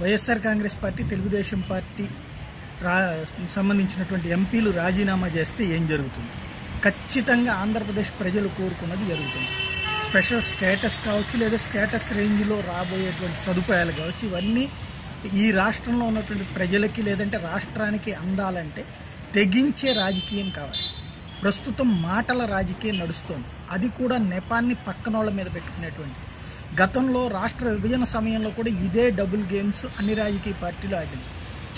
YSR Congress party Telugu Desam party రా సంబంధించినటువంటి ఎంపీలు రాజీనామా చేస్తే ఏం జరుగుతుంది? ఖచ్చితంగా ఆంధ్రప్రదేశ్ ప్రజలు కోరుకున్నది జరుగుతుంది. స్పెషల్ స్టేటస్ కావచ్చు లేదా స్టేటస్ రేంజ్లో రాబోయేటువంటి సదుపాయాలు కావచ్చు ఇవన్నీ ఈ రాష్ట్రంలో ఉన్నటువంటి ప్రజలకి లేదంటే రాష్ట్రానికి అందాలంటే తెగించే రాజకీయం కావాలి. ప్రస్తుతం మాటల రాజకీయం నడుస్తోంది. అది కూడా నెపాన్ని పక్కనోళ్ళ మీద పెట్టుకునేటువంటి గతంలో రాష్ట్ర విభజన సమయంలో కూడా ఇదే డబుల్ గేమ్స్ అన్ని రాజకీయ పార్టీలు ఆడింది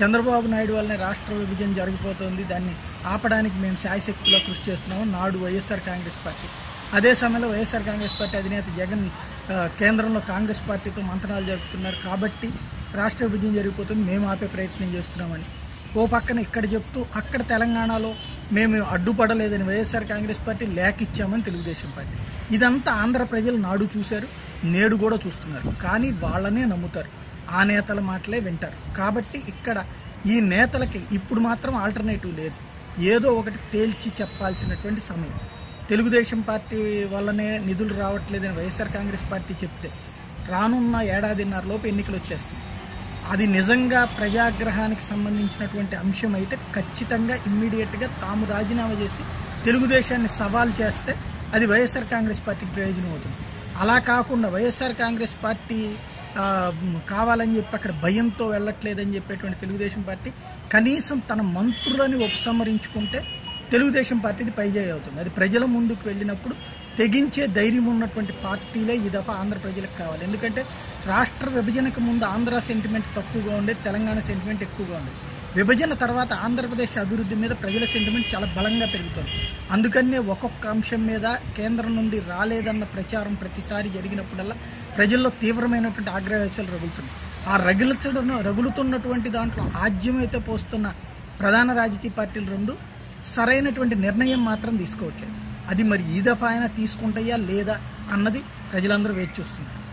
చంద్రబాబు నాయుడు వల్లనే రాష్ట్ర విభజన జరిగిపోతుంది దాన్ని ఆపడానికి మేము శాయశక్తిలో కృషి చేస్తున్నాము. నాడు వైఎస్ఆర్ కాంగ్రెస్ పార్టీ. అదే సమయంలో వైఎస్ఆర్ కాంగ్రెస్ పార్టీ అధినేత జగన్ కేంద్రంలో కాంగ్రెస్ పార్టీతో మంతనాలు జరుపుతున్నారు. కాబట్టి రాష్ట్ర విభజన జరిగిపోతుంది. మేము ఆపే ప్రయత్నం చేస్తున్నామని. ఓ పక్కన ఇక్కడ చెప్తూ అక్కడ తెలంగాణలో మేము అడ్డుపడలేదని వైఎస్ఆర్ కాంగ్రెస్ పార్టీ లేఖ ఇచ్చామని తెలుగుదేశం పార్టీ. ఇదంతా ఆంధ్ర ప్రజలు నాడు చూశారు నేడు కూడా చూస్తున్నారు. కానీ వాళ్ళనే నమ్ముతారు. ఆ నేతల మాటలే వింటారు. కాబట్టి ఇక్కడ ఈ నేతలకి ఇప్పుడు మాత్రం ఆల్టర్నేటివ్ లేదు. ఏదో ఒకటి తేల్చి చెప్పాల్సినటువంటి సమయం. తెలుగుదేశం పార్టీ వల్లనే నిధులు రావట్లేదని వైఎస్ఆర్ కాంగ్రెస్ పార్టీ చెప్తే రానున్న ఏడాదిన్నర లోపు ఎన్నికలు వచ్చేస్తాయి. అది నిజంగా ప్రజాగ్రహానికి సంబంధించినటువంటి అంశం అయితే ఖచ్చితంగా ఇమ్మీడియట్గా తాము రాజీనామా చేసి తెలుగుదేశాన్ని సవాల్ చేస్తే అది వైఎస్ఆర్ కాంగ్రెస్ పార్టీకి ప్రయోజనం అవుతుంది. అలా కాకుండా వైఎస్ఆర్ కాంగ్రెస్ పార్టీ కావాలని చెప్పి అక్కడ భయంతో వెళ్ళట్లేదని చెప్పేటువంటి తెలుగుదేశం పార్టీ కనీసం తన మంత్రులని ఉపసంహరించుకుంటే తెలుగుదేశం పార్టీది పైజాయి అవుతుంది. అది ప్రజల ముందుకు వెళ్ళినప్పుడు తెగించే ధైర్యం ఉన్నటువంటి పార్టీలే ఈ దఫా ఆంధ్ర ప్రజలకు కావాలి. ఎందుకంటే రాష్ట్ర విభజనకు ముందు ఆంధ్ర సెంటిమెంట్ తక్కువగా ఉండేది తెలంగాణ సెంటిమెంట్ ఎక్కువగా ఉండేది. విభజన తర్వాత ఆంధ్రప్రదేశ్ అభివృద్ధి మీద ప్రజల సెంటిమెంట్ చాలా బలంగా పెరుగుతుంది. అందుకనే ఒక్కొక్క అంశం మీద కేంద్రం నుండి రాలేదన్న ప్రచారం ప్రతిసారి జరిగినప్పుడల్లా ప్రజల్లో తీవ్రమైనటువంటి ఆగ్రహవేశాలు రగులుతున్నాయి. ఆ రగులుతున్న రగులుతున్నటువంటి దాంట్లో ఆజ్యమైతే పోస్తున్న ప్రధాన రాజకీయ పార్టీలు రెండు సరైనటువంటి నిర్ణయం మాత్రం తీసుకోవట్లేదు. అది మరి ఈ దఫా అయినా తీసుకుంటాయా లేదా అన్నది ప్రజలందరూ వేచి చూస్తున్నారు.